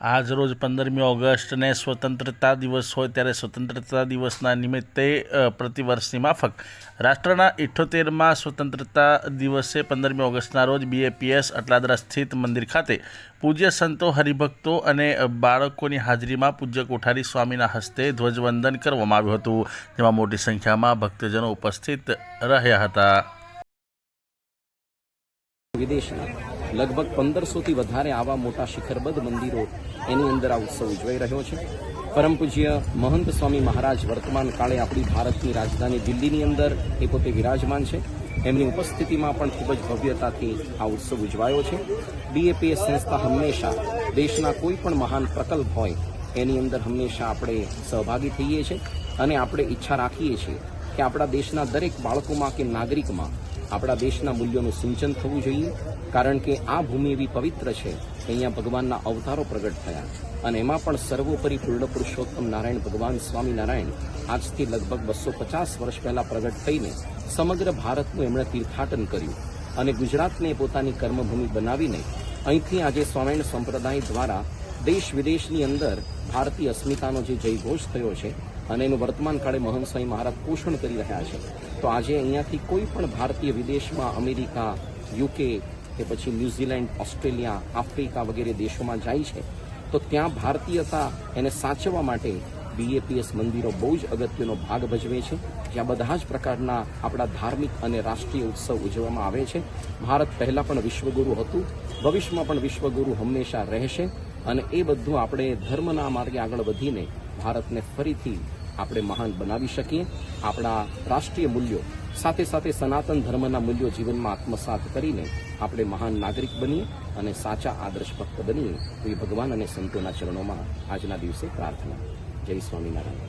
આજ રોજ પંદરમી ઓગસ્ટને સ્વતંત્રતા દિવસ હોય ત્યારે સ્વતંત્રતા દિવસના નિમિત્તે પ્રતિવર્ષની માફક. રાષ્ટ્રના ઇઠ્ઠોતેરમાં સ્વતંત્રતા દિવસે પંદરમી ઓગસ્ટના રોજ બીએપીએસ અટલાદરા સ્થિત મંદિર ખાતે પૂજ્ય સંતો, હરિભક્તો અને બાળકોની હાજરીમાં પૂજ્ય કોઠારી સ્વામીના હસ્તે ધ્વજવંદન કરવામાં આવ્યું હતું, જેમાં મોટી સંખ્યામાં ભક્તજનો ઉપસ્થિત રહ્યા હતા. વિદેશના લગભગ પંદરસોથી વધારે આવા મોટા શિખરબદ્ધ મંદિરો એની અંદર આ ઉત્સવ ઉજવાઈ રહ્યો છે. પરમ પૂજ્ય મહંત સ્વામી મહારાજ વર્તમાન કાળે આપણી ભારતની રાજધાની દિલ્હીની અંદર એ પોતે વિરાજમાન છે. એમની ઉપસ્થિતિમાં પણ ખૂબ જ ભવ્યતાથી આ ઉત્સવ ઉજવાયો છે. બીએપીએસ સંસ્થા હંમેશા દેશના કોઈ પણ મહાન પ્રકલ્પ હોય એની અંદર હંમેશા આપણે સહભાગી થઈએ છીએ અને આપણે ઈચ્છા રાખીએ છીએ કે આપણા દેશના દરેક બાળકોમાં કે નાગરિકમાં આપણા દેશના મૂલ્યોનું સિંચન થવું જોઈએ, કારણ કે આ ભૂમિ એવી પવિત્ર છે અહીંયા ભગવાનના અવતારો પ્રગટ થયા અને એમાં પણ સર્વોપરી પૂર્ણ પુરુષોત્તમ નારાયણ ભગવાન સ્વામિનારાયણ આજથી લગભગ બસો પચાસ વર્ષ પહેલા પ્રગટ થઈને સમગ્ર ભારતનું એમણે તીર્થાટન કર્યું અને ગુજરાતને પોતાની કર્મભૂમિ બનાવીને અહીંથી આજે સ્વામિનારાયણ સંપ્રદાય દ્વારા દેશ વિદેશની અંદર ભારતીય અસ્મિતાનો જે જયઘોષ થયો છે અને એનું વર્તમાન કાળે મહંત સ્વામી મહારાજ પોષણ કરી રહ્યા છે, તો આજે અહીંયાથી કોઈ પણ ભારતીય વિદેશમાં અમેરિકા, યુકે કે પછી ન્યૂઝીલેન્ડ, ઓસ્ટ્રેલિયા, આફ્રિકા વગેરે દેશોમાં જાય છે, તો ત્યાં ભારતીયતા એને સાચવવા માટે બીએપીએસ મંદિરો બહુ જ અગત્યનો ભાગ ભજવે છે. જ્યાં બધા જ પ્રકારના આપણા ધાર્મિક અને રાષ્ટ્રીય ઉત્સવ ઉજવવામાં આવે છે. ભારત પહેલાં પણ વિશ્વગુરુ હતું, ભવિષ્યમાં પણ વિશ્વગુરુ હંમેશા રહેશે. અને એ બધું આપણે ધર્મના માર્ગે આગળ વધીને ભારતને ફરીથી આપણે મહાન બનાવી શકીએ. આપણા રાષ્ટ્રીય મૂલ્યો, સાથે સાથે સનાતન ધર્મના મૂલ્યો જીવનમાં આત્મસાત કરીને આપણે મહાન નાગરિક બનીએ અને સાચા આદર્શ ભક્ત બનીએ. એ ભગવાન અને સંતોના ચરણોમાં આજના દિવસે પ્રાર્થના. જય સ્વામિનારાયણ.